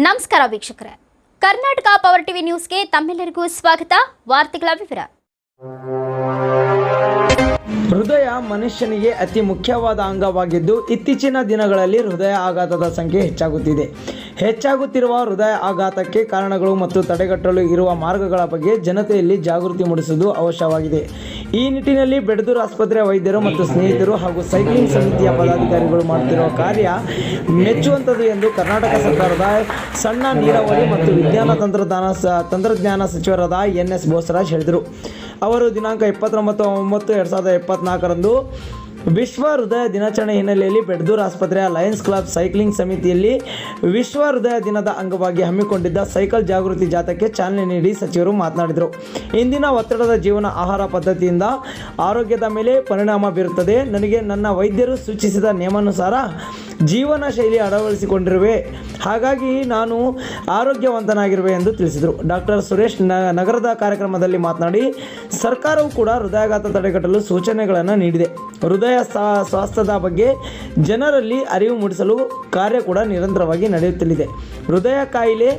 ನಮಸ್ಕಾರ ವೀಕ್ಷಕರೇ. Karnataka power TV ನ್ಯೂಸ್ಗೆ ತಮ್ಮೆಲ್ಲರಿಗೂ ಸ್ವಾಗತ. ವಾರ್ತೆಗಳ ವಿವರ. ಹೃದಯ ಮನುಷ್ಯನಿಗೆ ಅತಿ ಮುಖ್ಯವಾದ ಅಂಗವಾಗಿದ್ದು ಇತ್ತೀಚಿನ ದಿನಗಳಲ್ಲಿ ಹೃದಯ ಆಘಾತದ ಸಂಖ್ಯೆ ಹೆಚ್ಚಾಗುತ್ತಿದೆ. ಹೆಚ್ಚಾಗುತ್ತಿರುವ ಹೃದಯ ಆಘಾತಕ್ಕೆ ಕಾರಣಗಳು ಮತ್ತು ತಡೆಗಟ್ಟಲು ಇರುವ ಮಾರ್ಗಗಳ ಬಗ್ಗೆ ಜನತೆಯಲ್ಲಿ ಜಾಗೃತಿ ಮೂಡಿಸುವುದು ಅವಶ್ಯವಾಗಿದೆ. ಈ ನಿಟ್ಟಿನಲ್ಲಿ ಬೆಡದೂರು ಆಸ್ಪತ್ರೆಯ ವೈದ್ಯರು ಮತ್ತು ಸ್ನೇಹಿತರು ಹಾಗೂ ಸೈಕ್ಲಿಂಗ್ ಸಮಿತಿಯ ಪದಾಧಿಕಾರಿಗಳು ಮಾಡುತ್ತಿರುವ ಕಾರ್ಯ ಮೆಚ್ಚುವಂಥದ್ದು ಎಂದು ಕರ್ನಾಟಕ ಸರ್ಕಾರದ ಸಣ್ಣ ನೀರಾವರಿ ಮತ್ತು ವಿಜ್ಞಾನ ತಂತ್ರಜ್ಞಾನ ತಂತ್ರಜ್ಞಾನ ಸಚಿವರಾದ ಎನ್ ಎಸ್ ಬೋಸರಾಜ್ ಹೇಳಿದರು. ಅವರು ದಿನಾಂಕ ಇಪ್ಪತ್ತೊಂಬತ್ತು, ಒಂಬತ್ತು, ಎರಡು ಸಾವಿರದ ಇಪ್ಪತ್ನಾಲ್ಕರಂದು ವಿಶ್ವ ಹೃದಯ ದಿನಾಚರಣೆ ಹಿನ್ನೆಲೆಯಲ್ಲಿ ಬೆಡ್ದೂರ್ ಆಸ್ಪತ್ರೆಯ ಲಯನ್ಸ್ ಕ್ಲಬ್ ಸೈಕ್ಲಿಂಗ್ ಸಮಿತಿಯಲ್ಲಿ ವಿಶ್ವ ಹೃದಯ ದಿನದ ಅಂಗವಾಗಿ ಹಮ್ಮಿಕೊಂಡಿದ್ದ ಸೈಕಲ್ ಜಾಗೃತಿ ಜಾಥಾಕ್ಕೆ ಚಾಲನೆ ನೀಡಿ ಸಚಿವರು ಮಾತನಾಡಿದರು. ಇಂದಿನ ಒತ್ತಡದ ಜೀವನ ಆಹಾರ ಪದ್ಧತಿಯಿಂದ ಆರೋಗ್ಯದ ಮೇಲೆ ಪರಿಣಾಮ ಬೀರುತ್ತದೆ. ನನಗೆ ನನ್ನ ವೈದ್ಯರು ಸೂಚಿಸಿದ ನಿಯಮಾನುಸಾರ ಜೀವನ ಶೈಲಿ ಅಳವಡಿಸಿಕೊಂಡಿರುವೆ. ಹಾಗಾಗಿ ನಾನು ಆರೋಗ್ಯವಂತನಾಗಿರುವೆ ಎಂದು ತಿಳಿಸಿದರು. ಡಾಕ್ಟರ್ ಸುರೇಶ್ ನಗರದ ಕಾರ್ಯಕ್ರಮದಲ್ಲಿ ಮಾತನಾಡಿ, ಸರ್ಕಾರವು ಕೂಡ ಹೃದಯಾಘಾತ ತಡೆಗಟ್ಟಲು ಸೂಚನೆಗಳನ್ನು ನೀಡಿದೆ. ಹೃದಯ ಸ್ವಾಸ್ಥ್ಯದ ಬಗ್ಗೆ ಜನರಲ್ಲಿ ಅರಿವು ಮೂಡಿಸಲು ಕಾರ್ಯ ಕೂಡ ನಿರಂತರವಾಗಿ ನಡೆಯುತ್ತಲಿದೆ. ಹೃದಯ ಕಾಯಿಲೆ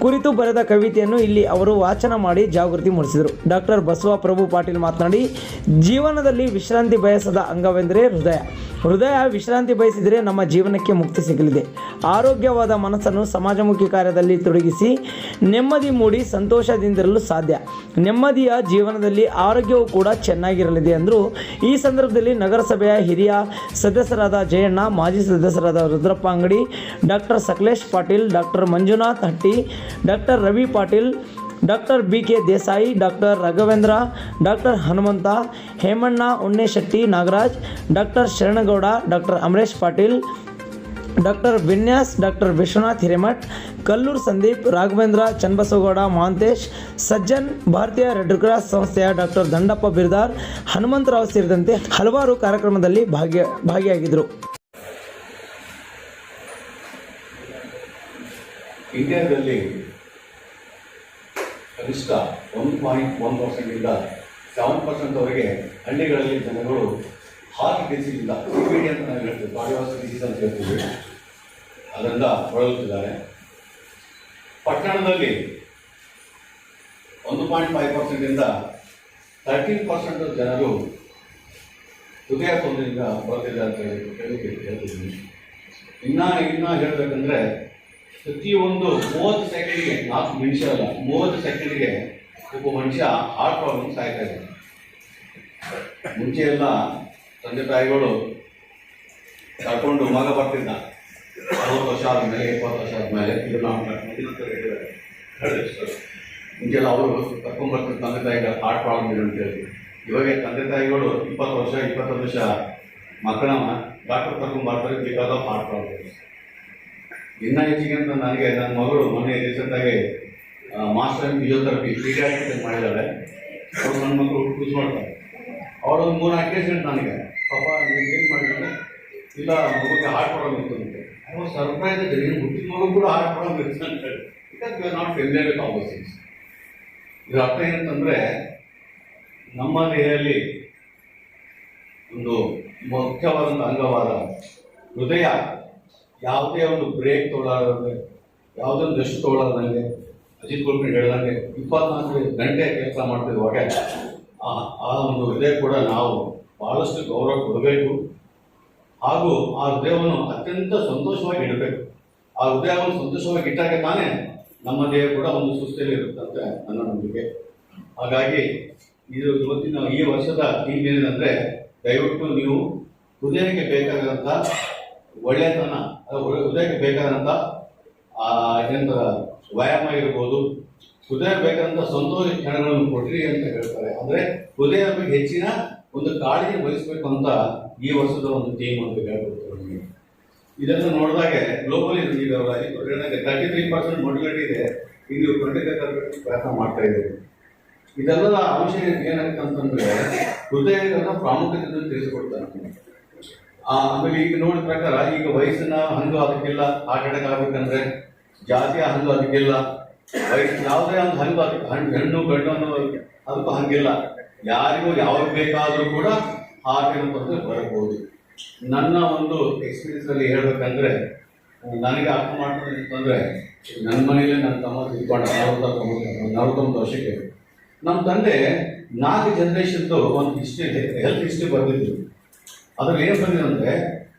ಕುರಿತು ಬರೆದ ಕವಿತೆಯನ್ನು ಇಲ್ಲಿ ಅವರು ವಾಚನ ಮಾಡಿ ಜಾಗೃತಿ ಮೂಡಿಸಿದರು. ಡಾಕ್ಟರ್ ಬಸವ ಪ್ರಭು ಪಾಟೀಲ್ ಮಾತನಾಡಿ, ಜೀವನದಲ್ಲಿ ವಿಶ್ರಾಂತಿ ಬಯಸದ ಅಂಗವೆಂದರೆ ಹೃದಯ. ಹೃದಯ ವಿಶ್ರಾಂತಿ ಬಯಸಿದರೆ ನಮ್ಮ ಜೀವನಕ್ಕೆ ಮುಕ್ತಿ ಸಿಗಲಿದೆ. ಆರೋಗ್ಯವಾದ ಮನಸ್ಸನ್ನು ಸಮಾಜಮುಖಿ ಕಾರ್ಯದಲ್ಲಿ ತೊಡಗಿಸಿ, ನೆಮ್ಮದಿ ಮೂಡಿ ಸಂತೋಷದಿಂದಿರಲು ಸಾಧ್ಯ. ನೆಮ್ಮದಿಯ ಜೀವನದಲ್ಲಿ ಆರೋಗ್ಯವೂ ಕೂಡ ಚೆನ್ನಾಗಿರಲಿದೆ ಅಂದರು, ಈ ಸಂದರ್ಭದಲ್ಲಿ ನಗರಸಭೆಯ ಹಿರಿಯ ಸದಸ್ಯರಾದ ಜಯಣ್ಣ, ಮಾಜಿ ಸದಸ್ಯರಾದ Rudrappa Angadi, doctor Sakalesh Patil, doctor Manjunath Hatti, doctor Ravi Patil doctor B K Desai, doctor Raghavendra, doctor Hanumantha, Hemanna Unneshetti Nagaraj, doctor Sharanagouda, doctor Amaresh Patil, doctor Vinyas, doctor Vishwanath Hiremath, Kalluru Sandeep, Raghavendra Channabasavagouda Mahantesh, Sajjan, ಭಾರತೀಯ red cross ಸಂಸ್ಥೆಯ doctor Dandappa Biradar Hanumantharao ಸೇರಿದಂತೆ ಹಲವಾರು ಕಾರ್ಯಕ್ರಮದಲ್ಲಿ ಭಾಗ್ಯ, ಭಾಗಿಯಾಗಿದ್ದರು. ಇಂಡಿಯಾದಲ್ಲಿ ಕನಿಷ್ಠ ಒಂದು ಪಾಯಿಂಟ್ ಒನ್ ಪರ್ಸೆಂಟಿಂದ ಸೆವೆನ್ ಪರ್ಸೆಂಟ್ವರೆಗೆ ಹಳ್ಳಿಗಳಲ್ಲಿ ಜನಗಳು ಹಾರ್ಟ್ ಡಿಸೀಸಿಂದ ಸಿ ಪಿ ಡಿ ಅಂತ ನಾವು ಹೇಳ್ತೀವಿ. ಬಾಡಿವಾಸ್ ಡಿಸೀಸ್ ಅಂತ ಹೇಳ್ತೀವಿ. ಅದರಿಂದ ಬಳಲುತ್ತಿದ್ದಾರೆ. ಪಟ್ಟಣದಲ್ಲಿ ಒಂದು ಪಾಯಿಂಟ್ ಫೈವ್ ಪರ್ಸೆಂಟಿಂದ ತರ್ಟೀನ್ ಪರ್ಸೆಂಟ್ ಜನರು ಹೃದಯ ತೊಂದರೆಯಿಂದ ಬರ್ತಿದ್ದಾರೆ ಅಂತ ಹೇಳಿ ಹೇಳ್ತಿದ್ದೀನಿ ಇನ್ನೂ, ಇನ್ನ ಹೇಳ್ಬೇಕಂದ್ರೆ ಪ್ರತಿಯೊಂದು ಮೂವತ್ತು ಸೆಕೆಂಡ್ಗೆ ನಾಲ್ಕು ನಿಮಿಷ ಅಲ್ಲ, ಮೂವತ್ತು ಸೆಕೆಂಡ್ಗೆ ಒಬ್ಬ ಮನುಷ್ಯ ಹಾರ್ಟ್ ಪ್ರಾಬ್ಲಮ್ ಸಾಯ್ತಾ ಇದೆ ಮುಂಚೆ ಎಲ್ಲ ತಂದೆ ತಾಯಿಗಳು ಕರ್ಕೊಂಡು ಮಗ ಬರ್ತಿದ್ದ. ಅರವತ್ತು ವರ್ಷ ಆದಮೇಲೆ ಇಪ್ಪತ್ತು ವರ್ಷ ಆದ್ಮೇಲೆ ಮುಂಚೆ ಎಲ್ಲ ಮುಂಚೆಲ್ಲ ಅವರು ಕರ್ಕೊಂಡ್ ಬರ್ತಿದ್ದ ತಂದೆ ತಾಯಿಗಳ ಹಾರ್ಟ್ ಪ್ರಾಬ್ಲಮ್ ಇದೆ ಅಂತ ಹೇಳಿ. ಇವಾಗ ತಂದೆ ತಾಯಿಗಳು ಇಪ್ಪತ್ತು ವರ್ಷ, ಇಪ್ಪತ್ತೊಂದು ವರ್ಷ ಮಕ್ಕಳನ್ನ ಡಾಕ್ಟರ್ ಕರ್ಕೊಂಡ್ಬರ್ತಾರೆ ಬಿಕಾಸ್ ಆಫ್ ಹಾರ್ಟ್ ಪ್ರಾಬ್ಲಮ್ ಇನ್ನ ಹೆಚ್ಚಿಗೆ ಅಂತ ನನಗೆ ನನ್ನ ಮಗಳು ಮೊನ್ನೆ ರೀಸೆಂಟಾಗಿ ಮಾಸ್ಟರ್ ಫಿಸಿಯೋಥೆರಪಿ, ಪೀಡಿಯಾಟ್ರಿಕ್ ಮಾಡಿದ್ದಾಳೆ ಅವ್ರು ನನ್ನ ಮಗಳು ಯೂಸ್ ಮಾಡ್ತಾರೆ. ಅವಳು ಒಂದು ಮೂರು ನಾಲ್ಕು ನನಗೆ. ಪಾಪ, ನೀನು ಏನು ಮಾಡಿದ್ರೆ ಇಲ್ಲ, ಮಗುಗೆ ಹಾರ್ಟ್ ಪ್ರಾಬ್ಲಮ್ ಇತ್ತು ಅಂತ. ಅವ್ರು ಸರ್ಪ್ರೈಸ್ ಇದೆ ನೀನು ಹುಟ್ಟಿದ ಮಗು ಕೂಡ ಹಾರ್ಟ್ ಪ್ರಾಬ್ಲಮ್ ಇತ್ತು ಅಂತ ಹೇಳಿ. Because you are not familiar with all things ಇದು ಅರ್ಥ ಏನಂತಂದರೆ, ನಮ್ಮ ದೇಹದಲ್ಲಿ ಒಂದು ಮುಖ್ಯವಾದಂಥ ಅಂಗವಾದ ಹೃದಯ ಯಾವುದೇ ಒಂದು ಬ್ರೇಕ್ ತೊಗೊಳ್ಳಾರ್ದಂಗೆ ಯಾವುದೇ ಒಂದು ರೆಸ್ಟ್ ತೊಗೊಳ್ಳಾರ್ದಂಗೆ ಅಜಿತ್ ಕುಲ್ಕರ್ಣಿ ಹೇಳ್ದಂಗೆ ಇಪ್ಪತ್ನಾಲ್ಕು ಗಂಟೆ ಕೆಲಸ ಮಾಡ್ತಿರುವಾಗ, ಆ ಒಂದು ಹೃದಯ ಕೂಡ ನಾವು ಬಹಳಷ್ಟು ಗೌರವ ಕೊಡಬೇಕು. ಹಾಗೂ ಆ ಹೃದಯವನ್ನು ಅತ್ಯಂತ ಸಂತೋಷವಾಗಿ ಇಡಬೇಕು. ಆ ಹೃದಯವನ್ನು ಸಂತೋಷವಾಗಿ ಇಟ್ಟಾಗ ತಾನೇ ನಮ್ಮ ದೇಹ ಕೂಡ ಒಂದು ಸುಸ್ಥಿಯಲ್ಲಿ ಇರುತ್ತಂತೆ ನನ್ನ ನಂಬಿಕೆ. ಹಾಗಾಗಿ ಇದು ಇವತ್ತಿನ ಈ ವರ್ಷದ ಥೀಮ್ ಏನಿದೆ ದಯವಿಟ್ಟು ನೀವು ಹೃದಯಕ್ಕೆ ಬೇಕಾದಂಥ ಒಳ್ಳೆತನ ಹೃದಯಕ್ಕೆ ಬೇಕಾದಂಥ ಏನಂತ, ವ್ಯಾಯಾಮ ಇರ್ಬೋದು. ಹೃದಯ ಬೇಕಾದಂಥ ಸಂತೋಷ ಕ್ಷಣಗಳನ್ನು ಕೊಡ್ರಿ ಅಂತ ಹೇಳ್ತಾರೆ. ಅಂದ್ರೆ ಹೃದಯ ಬಗ್ಗೆ ಹೆಚ್ಚಿನ ಒಂದು ಕಾಳಜಿ ವಹಿಸಬೇಕು ಅಂತ ಈ ವರ್ಷದ ಒಂದು ಟೀಮ್ ಅಂತ ಹೇಳ್ಬೋದು ಇದನ್ನು ನೋಡಿದಾಗ ಗ್ಲೋಬಲ್ ಈಗ ತರ್ಟಿ ತ್ರೀ ಪರ್ಸೆಂಟ್ ಮೊಟಿಲಿಟಿ ಇದೆ. ಇದು ಖಂಡಿತ ತರಬೇತಿ ಪ್ರಯತ್ನ ಮಾಡ್ತಾ ಇದ್ದೀವಿ ಇದೆಲ್ಲದ ಅಂಶ ಏನಾಗುತ್ತೆ ಅಂತಂದ್ರೆ ಹೃದಯದ ಪ್ರಾಮುಖ್ಯತೆಯನ್ನು ತಿಳಿಸಿಕೊಡ್ತಾರೆ ಆಮೇಲೆ ಈಗ ನೋಡಿದ ಪ್ರಕಾರ ಈಗ ವಯಸ್ಸಿನ ಹಂಗು ಅದಕ್ಕಿಲ್ಲ ಹಾರ್ಟ್ ಅಟ್ಯಾಕ್ ಆಗ್ಬೇಕಂದ್ರೆ ಜಾತಿಯ ಹಂಗು ಅದಕ್ಕಿಲ್ಲ. ವಯಸ್ಸು ಯಾವುದೇ ಒಂದು ಹಂಗು ಅದಕ್ಕೆ ಹಣ್ಣು, ಹೆಣ್ಣು, ಗಂಡು ಅನ್ನೋ ಅದಕ್ಕೂ ಹಂಗಿಲ್ಲ. ಯಾರಿಗೂ ಯಾವಾಗ ಬೇಕಾದರೂ ಕೂಡ ಹಾರ್ಟಿನ ತೊಂದರೆ ಬರಬಹುದು. ನನ್ನ ಒಂದು ಎಕ್ಸ್ಪೀರಿಯನ್ಸ್ ಅಲ್ಲಿ ಹೇಳ್ಬೇಕಂದ್ರೆ, ನನಗೆ ಅರ್ಥ ಮಾಡ್ಕೊಂಡ್ರೆ ನನ್ನ ಮನೇಲಿ ನನ್ನ ತಮ್ಮ ತಿಳ್ಕೊಂಡ ನಲವತ್ತೊಂಬತ್ತು ವರ್ಷಕ್ಕೆ ನಮ್ಮ ತಂದೆ ನಾಲ್ಕು ಜನರೇಷನ್ದು ಒಂದು ಹಿಸ್ಟ್ರಿ ಹೆಲ್ತ್ ಹಿಸ್ಟ್ರಿ ಬರೆದಿದ್ರು. ಅದ್ರಲ್ಲಿ ಏನು ಬಂದಿದೆ ಅಂದರೆ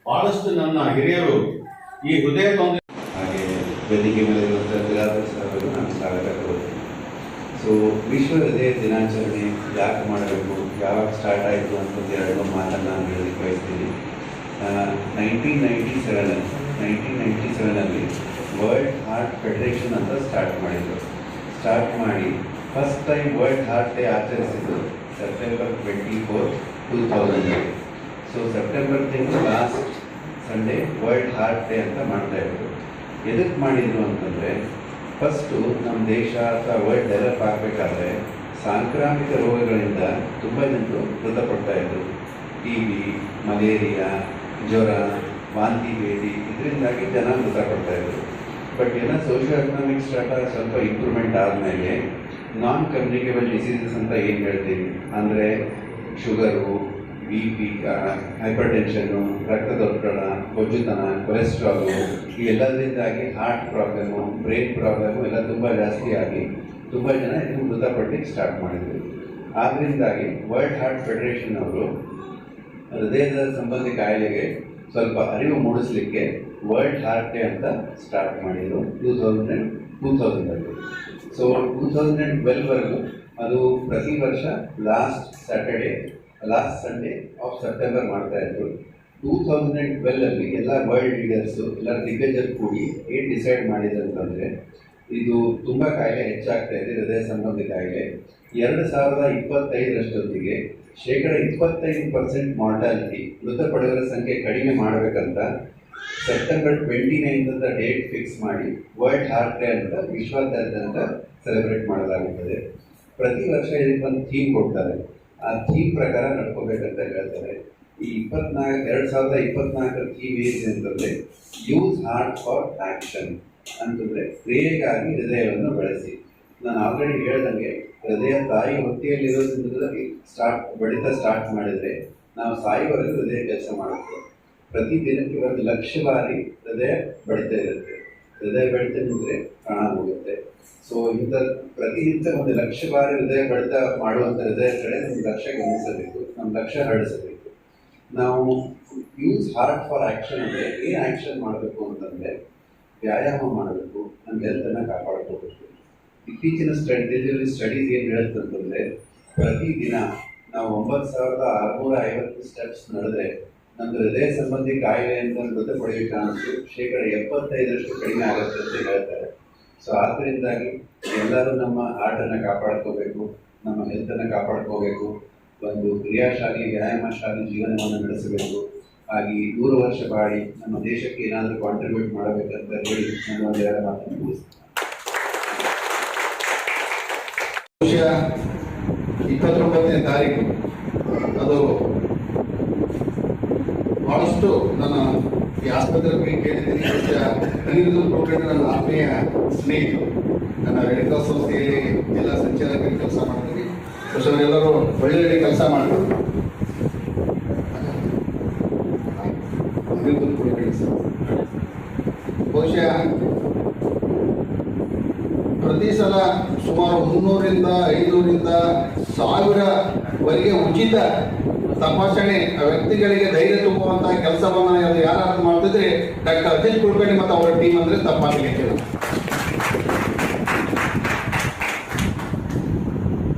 ಭಾಳಷ್ಟು ನನ್ನ ಹಿರಿಯರು ಈ ಹೃದಯ ತೊಂದರೆ ಹಾಗೆ ವೇದಿಕೆ ಮೇಲೆ ನಾನು ಸ್ವಾಗತ ಕೊಡ್ತೀನಿ. ಸೊ ವಿಶ್ವ ಹೃದಯ ದಿನಾಚರಣೆ ಯಾಕೆ ಮಾಡಬೇಕು? ಯಾವಾಗ ಸ್ಟಾರ್ಟ್ ಆಯಿತು ಅಂತ ಎರಡು ಮಾತನ್ನು ನಾನು ಹೇಳಲಿಕ್ಕೆ ಬಯಸ್ತೀನಿ. ನೈನ್ಟೀನ್ ನೈಂಟಿ ಸೆವೆನಲ್ಲಿ ನೈನ್ಟೀನ್ ನೈಂಟಿ ಸೆವೆನಲ್ಲಿ ವರ್ಲ್ಡ್ ಹಾರ್ಟ್ ಫೆಡರೇಷನ್ ಅಂತ ಸ್ಟಾರ್ಟ್ ಮಾಡಿದರು. ಸ್ಟಾರ್ಟ್ ಮಾಡಿ first time world heart day ಆಚರಿಸಿದ್ದು September twenty four two thousand so September ತಿಂಗಳು last Sunday world heart day ಅಂತ ಮಾಡ್ತಾ ಇದ್ರು. ಎದಕ್ಕೆ ಮಾಡಿದ್ರು ಅಂತಂದರೆ ಫಸ್ಟು ನಮ್ಮ ದೇಶ ಅಥವಾ ವರ್ಲ್ಡ್ ಡೆವಲಪ್ ಆಗಬೇಕಾದ್ರೆ ಸಾಂಕ್ರಾಮಿಕ ರೋಗಗಳಿಂದ ತುಂಬ ಜನರು ಮೃತಪಡ್ತಾ ಇದ್ರು. ಟಿ ಬಿ ಮಲೇರಿಯಾ, ಜ್ವರ, ವಾಂತಿ ಭೇದಿ ಇದರಿಂದಾಗಿ ಜನ ಮೃತಪಡ್ತಾ ಇದ್ದರು ಬಟ್ ಏನೋ ಸೋಷಿಯೋ ಎಕನಾಮಿಕ್ ಸ್ಟಾಟ ಸ್ವಲ್ಪ ಇಂಪ್ರೂವ್ಮೆಂಟ್ ಆದಮೇಲೆ ನಾನ್ ಕಮ್ಯುನಿಕೇಬಲ್ ಡಿಸೀಸಸ್ ಅಂತ ಏನು ಹೇಳ್ತೀವಿ? ಅಂದರೆ sugar B P hypertension ರಕ್ತದೊತ್ತಡ ಕೊಜ್ಜುತನ ಕೊಲೆಸ್ಟ್ರಾಲು ಈ ಎಲ್ಲದರಿಂದಾಗಿ ಹಾರ್ಟ್ ಪ್ರಾಬ್ಲಮ್ಮು ಬ್ರೈನ್ ಪ್ರಾಬ್ಲಮ್ಮು ಎಲ್ಲ ತುಂಬ ಜಾಸ್ತಿ ಆಗಿ ತುಂಬ ಜನ ಇದು ಮೃತಪಡ್ಲಿಕ್ಕೆ ಸ್ಟಾರ್ಟ್ ಮಾಡಿದ್ರು. ಆದ್ದರಿಂದಾಗಿ ವರ್ಲ್ಡ್ ಹಾರ್ಟ್ ಫೆಡರೇಷನ್ ಅವರು ಹೃದಯದ ಸಂಬಂಧಿ ಕಾಯಿಲೆಗೆ ಸ್ವಲ್ಪ ಅರಿವು ಮೂಡಿಸ್ಲಿಕ್ಕೆ ವರ್ಲ್ಡ್ ಹಾರ್ಟ್ ಡೇ ಅಂತ ಸ್ಟಾರ್ಟ್ ಮಾಡಿದರು ಟೂ ತೌಸಂಡ್ ಆ್ಯಂಡ್ ಟೂ ತೌಸಂಡಲ್ಲಿ ಸೊ ಟೂ ತೌಸಂಡ್ ಆ್ಯಂಡ್ ಟ್ವೆಲ್ವರೆಗೂ ಅದು ಪ್ರತಿ ವರ್ಷ last Saturday last Sunday of September ಮಾಡ್ತಾ ಇದ್ರು. ಟೂ ತೌಸಂಡ್ ಆ್ಯಂಡ್ ಟ್ವೆಲ್ವಲ್ಲಿ ಎಲ್ಲ ವರ್ಲ್ಡ್ ಲೀಡರ್ಸು ಎಲ್ಲ ದಿಗ್ಗಜರು ಕೂಡಿ ಏನು ಡಿಸೈಡ್ ಮಾಡಿದ್ರು ಅಂತಂದರೆ ಇದು ತುಂಬ ಕಾಯಿಲೆ ಹೆಚ್ಚಾಗ್ತಾ ಇದೆ, ಹೃದಯ ಸಂಬಂಧಿ ಕಾಯಿಲೆ. ಎರಡು ಸಾವಿರದ ಇಪ್ಪತ್ತೈದರಷ್ಟೊತ್ತಿಗೆ ಶೇಕಡ ಇಪ್ಪತ್ತೈದು ಪರ್ಸೆಂಟ್ ಮಾರ್ಟಾಲಿಟಿ ಮೃತಪಡುವರ ಸಂಖ್ಯೆ ಕಡಿಮೆ ಮಾಡಬೇಕಂತ ಸೆಪ್ಟೆಂಬರ್ ಟ್ವೆಂಟಿ ನೈನ್ತ್ ಅಂತ ಡೇಟ್ ಫಿಕ್ಸ್ ಮಾಡಿ ವರ್ಲ್ಡ್ ಹಾರ್ಟ್ ಡೇ ಅಂತ ವಿಶ್ವಾದ್ಯಂತ ಸೆಲೆಬ್ರೇಟ್ ಮಾಡಲಾಗುತ್ತದೆ. ಪ್ರತಿ ವರ್ಷ ಇದಕ್ಕೊಂದು ಥೀಮ್ ಕೊಡ್ತಾರೆ. ಆ ಥೀಮ್ ಪ್ರಕಾರ ನಡ್ಕೋಬೇಕಂತ ಹೇಳ್ತಾರೆ. ಈ ಇಪ್ಪತ್ನಾಲ್ಕು, ಎರಡು ಸಾವಿರದ ಇಪ್ಪತ್ನಾಲ್ಕರ ಥೀಮ್ ಏನಿದೆ ಅಂತಂದರೆ ಯೂಸ್ ಹಾರ್ಟ್ ಫಾರ್ ಆ್ಯಕ್ಷನ್ ಅಂತಂದರೆ ಕ್ರಿಯೆಗಾಗಿ ಹೃದಯವನ್ನು ಬಳಸಿ. ನಾನು ಆಲ್ರೆಡಿ ಹೇಳ್ದಂಗೆ, ಹೃದಯ ತಾಯಿ ಹೊಟ್ಟೆಯಲ್ಲಿರೋದ್ರಿಂದ ಸ್ಟಾರ್ಟ್ ಬಡಿತ ಸ್ಟಾರ್ಟ್ ಮಾಡಿದರೆ ನಾವು ಸಾಯುವವರೆಗೂ ಹೃದಯ ಕೆಲಸ ಮಾಡುತ್ತೆ. ಪ್ರತಿ ದಿನಕ್ಕೆ ಒಂದು ಲಕ್ಷ ಬಾರಿ ಹೃದಯ ಬಡಿತ ಇರುತ್ತೆ. ಹೃದಯ ಬಡಿತ ನಿಂತರೆ ಪ್ರಾಣ ಹೋಗುತ್ತೆ. ಸೊ ಇಂಥ ಪ್ರತಿನಿತ್ಯ ಒಂದು ಲಕ್ಷ ಬಾರಿ ಹೃದಯ ಬಡಿತ ಮಾಡುವಂಥ ಹೃದಯ ಕಡೆ ನಮ್ಮ ಲಕ್ಷ್ಯ ಗಮನಿಸಬೇಕು. ನಮ್ಮ ಲಕ್ಷ್ಯ ಹರಡಿಸಬೇಕು. ನಾವು ಯೂಸ್ ಹಾರ್ಟ್ ಫಾರ್ ಆ್ಯಕ್ಷನ್ ಅಂದರೆ ಏನು ಆ್ಯಕ್ಷನ್ ಮಾಡಬೇಕು ಅಂತಂದರೆ ವ್ಯಾಯಾಮ ಮಾಡಬೇಕು. ನಮ್ಮ ಹೆಲ್ತನ್ನು ಕಾಪಾಡ್ಕೋಬೇಕು. ಇತ್ತೀಚಿನ ಸ್ಟಡಿಯಲ್ಲಿ ಸ್ಟಡೀಸ್ ಏನು ಹೇಳುತ್ತೆ ಅಂತಂದರೆ ಪ್ರತಿದಿನ ನಾವು ಒಂಬತ್ತು ಸಾವಿರದ ಆರುನೂರ ಐವತ್ತು ಸ್ಟೆಪ್ಸ್ ನಡೆದ್ರೆ ನಮ್ಮ ಹೃದಯ ಸಂಬಂಧಿ ಕಾಯಿಲೆ ಅಂತ ಮೃತಪಡೆಯುವ ಚಾನ್ಸು ಶೇಕಡ ಎಪ್ಪತ್ತೈದರಷ್ಟು ಕಡಿಮೆ ಆಗುತ್ತೆ ಅಂತ ಹೇಳ್ತಾರೆ. ಸೊ ಆದ್ದರಿಂದಾಗಿ ಎಲ್ಲರೂ ನಮ್ಮ ಹಾರ್ಟನ್ನು ಕಾಪಾಡ್ಕೋಬೇಕು, ನಮ್ಮ ಹೆಲ್ತನ್ನು ಕಾಪಾಡ್ಕೋಬೇಕು, ಒಂದು ಕ್ರಿಯಾಶಾಲಿ, ವ್ಯಾಯಾಮಶಾಲಿ ಜೀವನವನ್ನು ನಡೆಸಬೇಕು. ಹಾಗೆ ನೂರು ವರ್ಷ ಬಾಳಿ ನಮ್ಮ ದೇಶಕ್ಕೆ ಏನಾದರೂ ಕಾಂಟ್ರಿಬ್ಯೂಟ್ ಮಾಡಬೇಕಂತ ಹೇಳಿ ನಾನು ಒಂದು ಎರಡು ಮಾತನ್ನು ಮುಗಿಸ್ತೇನೆ. ಇಪ್ಪತ್ತೊಂಬತ್ತನೇ ತಾರೀಕು, ಅದು ಬಹಳಷ್ಟು ನನ್ನ ಈ ಆಸ್ಪತ್ರೆ ಬಹುಶಃ ಅನಿರುದ್ಧ ಪ್ರೋಗ್ರಾಮ್ ನನ್ನ ಆತ್ಮೀಯ ಸ್ನೇಹಿತರು, ನನ್ನ ರೆಡ್ ಸಂಸ್ಥೆಯಲ್ಲಿ ಎಲ್ಲ ಸಂಚಾಲಕರಿಗೆ ಕೆಲಸ ಮಾಡ್ತೀನಿ ಬಹುಶಃ ಒಳ್ಳೆಯ ಕೆಲಸ ಮಾಡಿದ್ರು. ಬಹುಶಃ ಪ್ರತಿ ಸಲ ಸುಮಾರು ಮುನ್ನೂರಿಂದ ಐನೂರಿಂದ ಸಾವಿರವರೆಗೆ ಉಚಿತ ತಪಾಸಣೆ ವ್ಯಕ್ತಿಗಳಿಗೆ ಧೈರ್ಯ ತುಂಬುವಂತಹ ಕೆಲಸವನ್ನ ಯಾರು ಮಾಡ್ತಿದ್ರೆ ಡಾಕ್ಟರ್ ಅಜಿತ್ ಕುಲಕರ್ಣಿ ಮತ್ತು ಅವರ ಟೀಮ್ ಅಂದ್ರೆ ತಪ್ಪಾಗಲಿ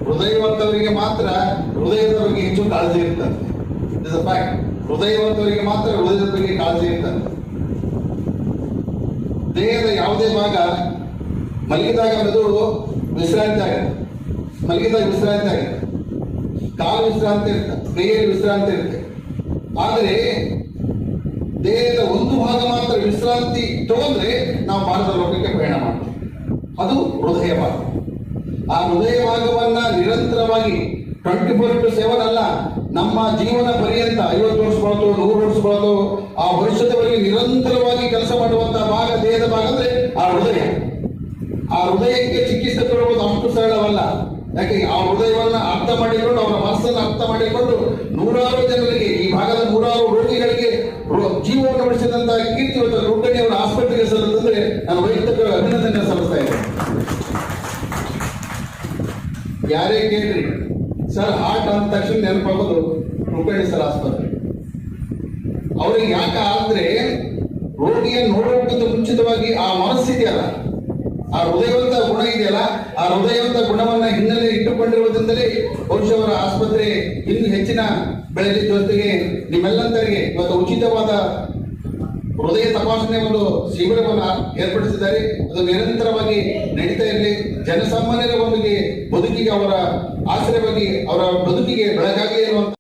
ಹೃದಯವಂತವರಿಗೆ ಮಾತ್ರ ಹೃದಯದ ಬಗ್ಗೆ ಹೆಚ್ಚು ಕಾಳಜಿ ಇರ್ತದೆ. ಹೃದಯವಂತವರಿಗೆ ಮಾತ್ರ ಹೃದಯದ ಬಗ್ಗೆ ಕಾಳಜಿ ಇರ್ತದೆ. ದೇಹದ ಯಾವುದೇ ಭಾಗ ಮಲಗಿದಾಗ ಮೆದುಳು ವಿಶ್ರಾಂತಿ ಆಗುತ್ತೆ. ಮಲಗಿದಾಗ ವಿಶ್ರಾಂತಿ ಆಗುತ್ತೆ. ಕಾಲು ವಿಶ್ರಾಂತಿ ಇರುತ್ತೆ ಕೈಯಲ್ಲಿ ವಿಶ್ರಾಂತಿ ಇರುತ್ತೆ. ಆದರೆ ದೇಹದ ಒಂದು ಭಾಗ ಮಾತ್ರ ವಿಶ್ರಾಂತಿ ತಗೊಂಡ್ರೆ ನಾವು ಭಾರತ ಲೋಕಕ್ಕೆ ಪ್ರಯಾಣ ಮಾಡ್ತೀವಿ. ಅದು ಹೃದಯ ಭಾಗ. ಆ ಹೃದಯ ಭಾಗವನ್ನ ನಿರಂತರವಾಗಿ ಟ್ವೆಂಟಿ ಫೋರ್ ಇಂಟು ಸೆವೆನ್ ಅಲ್ಲ, ನಮ್ಮ ಜೀವನ ಪರ್ಯಂತ, ಐವತ್ತು ವರ್ಷ ಬಳದು ನೂರು ವರ್ಷ ಬಳದು ಆ ವರ್ಷದವರೆಗೆ ನಿರಂತರವಾಗಿ ಕೆಲಸ ಮಾಡುವಂತಹ ಭಾಗ, ದೇಹದ ಭಾಗ ಅಂದ್ರೆ ಆ ಹೃದಯ. ಆ ಹೃದಯಕ್ಕೆ ಚಿಕಿತ್ಸೆ ಕೊಡುವುದು ಅಷ್ಟು ಸರಳವಲ್ಲ. ಯಾಕೆ ಆ ಹೃದಯವನ್ನ ಅರ್ಥ ಮಾಡಿಕೊಂಡು ಅವರ ಮನಸ್ಸನ್ನು ಅರ್ಥ ಮಾಡಿಕೊಂಡು ನೂರಾರು ಜನರಿಗೆ, ಈ ಭಾಗದ ನೂರಾರು ರೋಗಿಗಳಿಗೆ ಜೀವವನ್ನು ಉಳಿಸಿದಂತಹ ಕೀರ್ತಿ ಇವತ್ತು ಅವರ ಆಸ್ಪತ್ರೆಗೆ ಸಲ್ಲದಂದ್ರೆ ನಾನು ವೈಯಕ್ತಿಕ ಅಭಿನಂದನೆ ಸಲ್ಲಿಸ್ತಾ ಇದ್ದೇನೆ. ಯಾರೇ ಕೇಳ್ರಿ, ಸರ್, ಹಾರ್ಟ್ ಅಂದ ತಕ್ಷಣ ನೆನಪಾಗೋದು ರುಕ್ಕಣಿ ಸರ್ ಆಸ್ಪತ್ರೆ. ಅವ್ರಿಗೆ ಯಾಕೆ ಆದ್ರೆ ರೋಗಿಯನ್ನು ನೋಡೋಕ್ಕಿಂತ ಮುಂಚಿತವಾಗಿ ಆ ಮನಸ್ಸಿದೆಯಲ್ಲ ಆ ಹೃದಯವಂತ ಗುಣ ಇದೆಯಲ್ಲ, ಆ ಹೃದಯವಂತ ಗುಣವನ್ನ ಹಿನ್ನೆಲೆ ಇಟ್ಟುಕೊಂಡಿರುವುದರಿಂದಲೇ ಬಹುಶಃ ಅವರ ಆಸ್ಪತ್ರೆ ಇನ್ನು ಹೆಚ್ಚಿನ ಬೆಳೆದ ಜೊತೆಗೆ ನಿಮ್ಮೆಲ್ಲಂತರಿಗೆ ಇವತ್ತು ಉಚಿತವಾದ ಹೃದಯ ತಪಾಸಣೆ ಒಂದು ಶಿಬಿರವನ್ನು ಏರ್ಪಡಿಸಿದ್ದಾರೆ. ಅದು ನಿರಂತರವಾಗಿ ನಡೀತಾ ಇರಲಿ. ಜನಸಾಮಾನ್ಯರ ಒಂದಿಗೆ ಬದುಕಿಗೆ ಅವರ ಆಶ್ರಯವಾಗಿ, ಅವರ ಬದುಕಿಗೆ ಬೆಳಕಾಗಿ ಎನ್ನುವಂತ